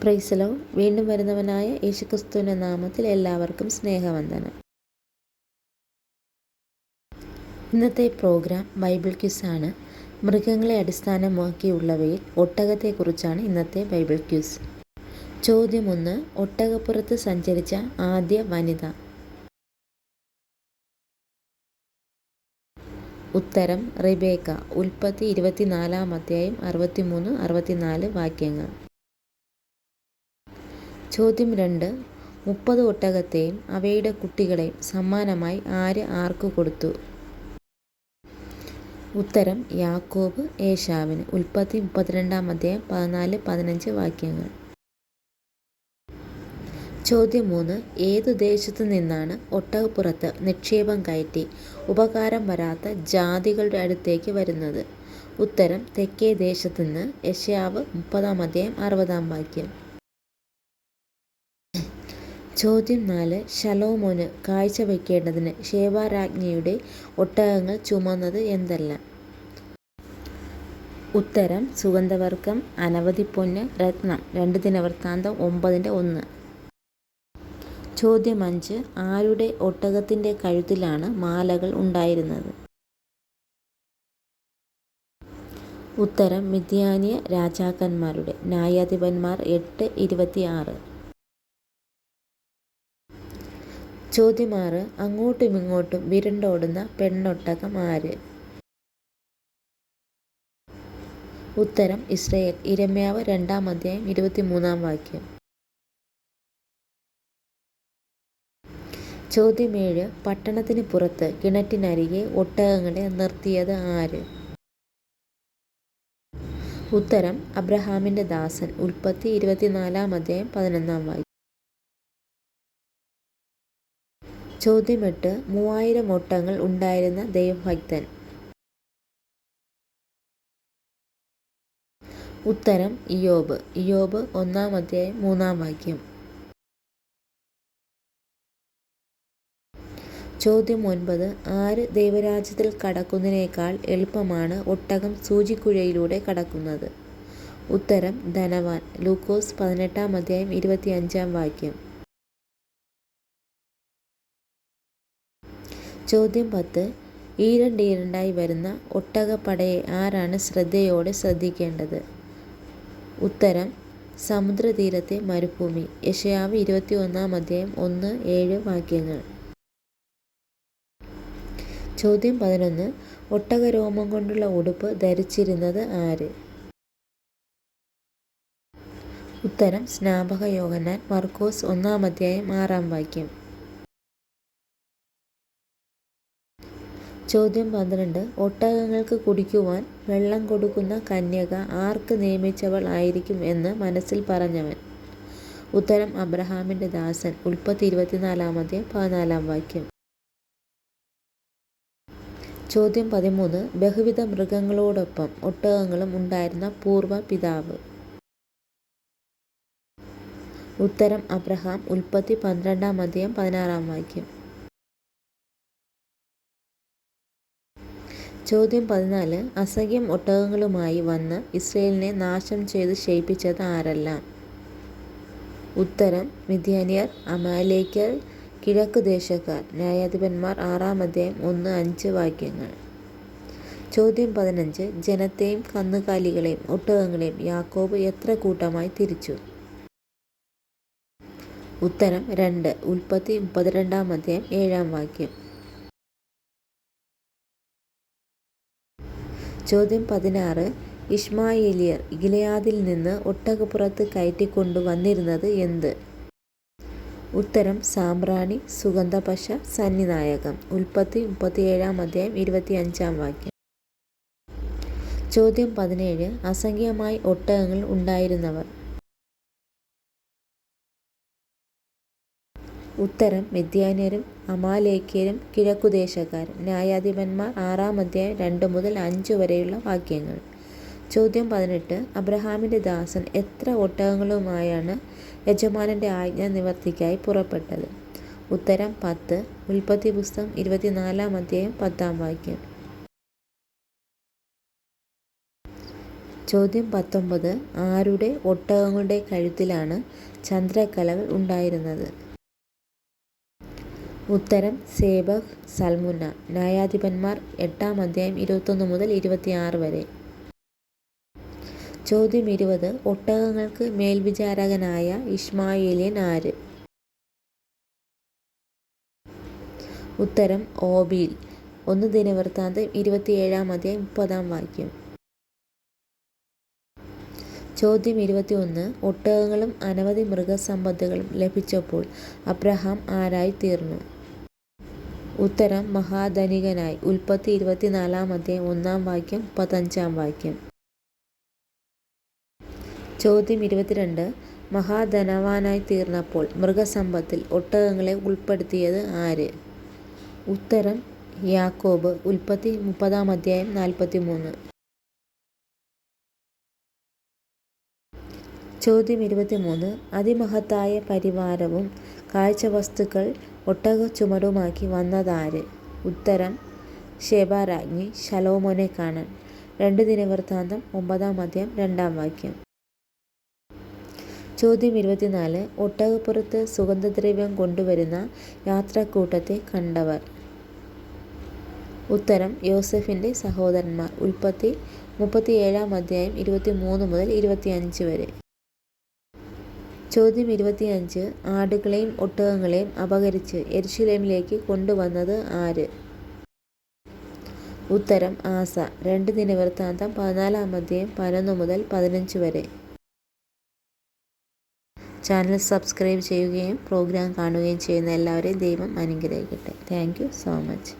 പ്രൈസലോ വീണ്ടും വരുന്നവനായ യേശുക്രിസ്തുവിന്റെ നാമത്തിൽ എല്ലാവർക്കും സ്നേഹവന്ദനം. ഇന്നത്തെ പ്രോഗ്രാം ബൈബിൾ ക്യൂസ് ആണ്. മൃഗങ്ങളെ അടിസ്ഥാനമാക്കിയുള്ളവയിൽ ഒട്ടകത്തെക്കുറിച്ചാണ് ഇന്നത്തെ ബൈബിൾ ക്യൂസ് ചോദ്യം ഒന്ന് ഒട്ടകപ്പുറത്ത് സഞ്ചരിച്ച ആദ്യ വനിത. ഉത്തരം റിബേക്ക. ഉൽപ്പത്തി ഇരുപത്തിനാലാം അധ്യായം അറുപത്തിമൂന്ന് അറുപത്തിനാല് വാക്യങ്ങൾ. ചോദ്യം രണ്ട്. മുപ്പത് ഒട്ടകത്തെയും അവയുടെ കുട്ടികളെയും സമ്മാനമായി ആര് ആർക്ക് കൊടുത്തു? ഉത്തരം യാക്കോബ് ഏഷാവിന് ഉൽപ്പത്തി മുപ്പത്തിരണ്ടാം അധ്യായം പതിനാല് പതിനഞ്ച് വാക്യങ്ങൾ. ചോദ്യം മൂന്ന്. ഏതു ദേശത്തു നിന്നാണ് ഒട്ടകപ്പുറത്ത് നിക്ഷേപം കയറ്റി ഉപകാരം വരാത്ത ജാതികളുടെ അടുത്തേക്ക് വരുന്നത്? ഉത്തരം തെക്കേ ദേശത്തുനിന്ന്. യശയാവ് മുപ്പതാം അധ്യായം അറുപതാം വാക്യം. ചോദ്യം നാല്. ശലോമോന് കാഴ്ചവെക്കേണ്ടതിന് ശേവാരാജ്ഞിയുടെ ഒട്ടകങ്ങൾ ചുമന്നത് എന്തല്ല? ഉത്തരം സുഗന്ധവർഗം അനവധി പൊന്ന് രത്നം. രണ്ട് ദിനവൃത്താന്തം ഒമ്പതിന്റെ ഒന്ന്. ചോദ്യം അഞ്ച്. ആരുടെ ഒട്ടകത്തിന്റെ കഴുത്തിലാണ് മാലകൾ ഉണ്ടായിരുന്നത്? ഉത്തരം മിഥ്യാനിയ രാജാക്കന്മാരുടെ. ന്യായാധിപന്മാർ എട്ട് ഇരുപത്തിയാറ്. ചോദ്യം അങ്ങോട്ടുമിങ്ങോട്ടും വിരണ്ടോടുന്ന പെണ്ണൊട്ടകം ആര്? ഉത്തരം ഇസ്രയേൽ. ഇരമ്യാവ് രണ്ടാം അധ്യായം ഇരുപത്തിമൂന്നാം വാക്യം. ചോദ്യം ഏഴ് പട്ടണത്തിന് പുറത്ത് കിണറ്റിനരികെ ഒട്ടകങ്ങളെ നിർത്തിയത് ആര്? ഉത്തരം അബ്രഹാമിന്റെ ദാസൻ. ഉൽപ്പത്തി ഇരുപത്തിനാലാം അധ്യായം പതിനൊന്നാം വാക്യം. ചോദ്യം എട്ട് മൂവായിരം ഓട്ടങ്ങൾ ഉണ്ടായിരുന്ന ദൈവഭക്തൻ. ഉത്തരം ഇയോബ് ഇയോബ് ഒന്നാം അധ്യായം മൂന്നാം വാക്യം. ചോദ്യം ഒൻപത്. ആര് ദൈവരാജ്യത്തിൽ കടക്കുന്നതിനേക്കാൾ എളുപ്പമാണ് ഒട്ടകം സൂചിക്കുഴയിലൂടെ കടക്കുന്നത്? ഉത്തരം ധനവാൻ. ലൂക്കോസ് പതിനെട്ടാം അധ്യായം ഇരുപത്തിയഞ്ചാം വാക്യം. ചോദ്യം പത്ത്. ഈരണ്ടീരണ്ടായി വരുന്ന ഒട്ടകപ്പടയെ ആരാണ് ശ്രദ്ധയോടെ ശ്രദ്ധിക്കേണ്ടത്? ഉത്തരം സമുദ്രതീരത്തെ മരുഭൂമി. യശയാവ് ഇരുപത്തി ഒന്നാം അധ്യായം ഒന്ന് ഏഴ് വാക്യങ്ങൾ. ചോദ്യം പതിനൊന്ന്. ഒട്ടകരോമം കൊണ്ടുള്ള ഉടുപ്പ് ധരിച്ചിരുന്നത് ആര്? ഉത്തരം സ്നാപക യോഗനാൻ മർക്കോസ് ഒന്നാം അധ്യായം ആറാം വാക്യം. ചോദ്യം പന്ത്രണ്ട്. ഒട്ടകങ്ങൾക്ക് കുടിക്കുവാൻ വെള്ളം കൊടുക്കുന്ന കന്യക ആർക്ക് നിയമിച്ചവൾ ആയിരിക്കും എന്ന് മനസ്സിൽ പറഞ്ഞവൻ. ഉത്തരം അബ്രഹാമിന്റെ ദാസൻ. ഉൽപ്പത്തി ഇരുപത്തിനാലാമത്തെ പതിനാലാം വാക്യം. ചോദ്യം പതിമൂന്ന്. ബഹുവിധ മൃഗങ്ങളോടൊപ്പം ഒട്ടകങ്ങളും ഉണ്ടായിരുന്ന പൂർവ പിതാവ് ഉത്തരം അബ്രഹാം. ഉൽപ്പത്തി പന്ത്രണ്ടാം അധ്യയം പതിനാറാം വാക്യം. ചോദ്യം പതിനാല്. അസഖ്യം ഒട്ടകങ്ങളുമായി വന്ന് ഇസ്രയേലിനെ നാശം ചെയ്ത് ക്ഷയിപ്പിച്ചത് ആരെല്ലാം? ഉത്തരം മിഥ്യാനിയർ അമാലേക്കർ കിഴക്ക് ദേശക്കാർ ന്യായാധിപന്മാർ ആറാം അധ്യായം ഒന്ന് അഞ്ച് വാക്യങ്ങൾ. ചോദ്യം പതിനഞ്ച്. ജനത്തെയും കന്നുകാലികളെയും ഒട്ടകങ്ങളെയും യാക്കോബ് എത്ര കൂട്ടമായി തിരിച്ചു? ഉത്തരം രണ്ട്. ഉൽപ്പത്തി മുപ്പത്തിരണ്ടാം അധ്യായം ഏഴാം വാക്യം. ചോദ്യം പതിനാറ്. ഇഷ്മായേലിയർ ഗിലയാദിൽ നിന്ന് ഒട്ടകപ്പുറത്ത് കയറ്റിക്കൊണ്ടു വന്നിരുന്നത് എന്ത്? ഉത്തരം സാമ്പ്രാണി സുഗന്ധപശ സന്നിനായകം. ഉൽപ്പത്തി മുപ്പത്തിയേഴാം അധ്യായം ഇരുപത്തിയഞ്ചാം വാക്യം. ചോദ്യം പതിനേഴ്. അസംഖ്യമായി ഒട്ടകങ്ങൾ ഉണ്ടായിരുന്നവർ. ഉത്തരം മിഥ്യാന്യരും അമാലേക്യരും കിഴക്കുദേശക്കാരും. ന്യായാധിപന്മാർ ആറാം അധ്യായം രണ്ട് മുതൽ അഞ്ച് വരെയുള്ള വാക്യങ്ങൾ. ചോദ്യം പതിനെട്ട്. അബ്രഹാമിന്റെ ദാസൻ എത്ര ഒട്ടകങ്ങളുമായാണ് യജമാനന്റെ ആജ്ഞ നിവർത്തിക്കായി പുറപ്പെട്ടത്? ഉത്തരം പത്ത്. ഉൽപ്പത്തി പുസ്തകം ഇരുപത്തിനാലാം അധ്യായം പത്താം വാക്യം. ചോദ്യം പത്തൊമ്പത്. ആരുടെ ഒട്ടകങ്ങളുടെ കഴുത്തിലാണ് ചന്ദ്രക്കലകൾ ഉണ്ടായിരുന്നത്? ഉത്തരം സേബഹ് സൽമുന്ന. ന്യായാധിപന്മാർ എട്ടാം അധ്യായം ഇരുപത്തൊന്ന് മുതൽ ഇരുപത്തിയാറ് വരെ. ചോദ്യം ഇരുപത്. ഒട്ടകങ്ങൾക്ക് മേൽവിചാരകനായ ഇഷ്മായിലിയൻ ആര്? ഉത്തരം ഓബിയിൽ ഒന്ന് ദിനവൃത്താന്തം ഇരുപത്തിയേഴാം അധ്യായം മുപ്പതാം വാക്യം. ചോദ്യം ഇരുപത്തിയൊന്ന്. ഒട്ടകങ്ങളും അനവധി മൃഗസമ്പത്തുകളും ലഭിച്ചപ്പോൾ അബ്രഹാം ആരായി തീർന്നു? ഉത്തരം മഹാധനികനായി. ഉൽപ്പത്തി ഇരുപത്തിനാലാം അധ്യായം ഒന്നാം വാക്യം മുപ്പത്തഞ്ചാം വാക്യം. ചോദ്യം ഇരുപത്തിരണ്ട്. മഹാധനവാനായി തീർന്നപ്പോൾ മൃഗസമ്പത്തിൽ ഒട്ടകങ്ങളെ ഉൾപ്പെടുത്തിയത് ആര്? ഉത്തരം യാക്കോബ്. ഉൽപ്പത്തി മുപ്പതാം അധ്യായം നാൽപ്പത്തി മൂന്ന് ചോദ്യം ഇരുപത്തിമൂന്ന്. അതിമഹത്തായ പരിവാരവും കാഴ്ചവസ്തുക്കൾ ഒട്ടകച്ചുമടുമാക്കി വന്നതാര്? ഉത്തരം ശേബാരാജ്ഞി ശലോമോനെ കാണാൻ. രണ്ട് ദിനവൃത്താന്തം ഒമ്പതാം അധ്യായം രണ്ടാം വാക്യം. ചോദ്യം ഇരുപത്തിനാല്. ഒട്ടകപ്പുറത്ത് സുഗന്ധദ്രവ്യം കൊണ്ടുവരുന്ന യാത്രക്കൂട്ടത്തെ കണ്ടവർ. ഉത്തരം യോസഫിന്റെ സഹോദരന്മാർ. ഉൽപ്പത്തി മുപ്പത്തിയേഴാം അധ്യായം ഇരുപത്തി മൂന്ന് മുതൽ ഇരുപത്തിയഞ്ച് വരെ. ചോദ്യം ഇരുപത്തിയഞ്ച്. ആടുകളെയും ഒട്ടകങ്ങളെയും അപഹരിച്ച് എരിശിലേമിലേക്ക് കൊണ്ടുവന്നത് ആര്? ഉത്തരം ആസ. രണ്ട് ദിനവൃത്താന്തം പതിനാലാം അധ്യായം പതിനൊന്ന് മുതൽ പതിനഞ്ച് വരെ. ചാനൽ സബ്സ്ക്രൈബ് ചെയ്യുകയും പ്രോഗ്രാം കാണുകയും ചെയ്യുന്ന എല്ലാവരെയും ദൈവം അനുഗ്രഹിക്കട്ടെ. Thank so much.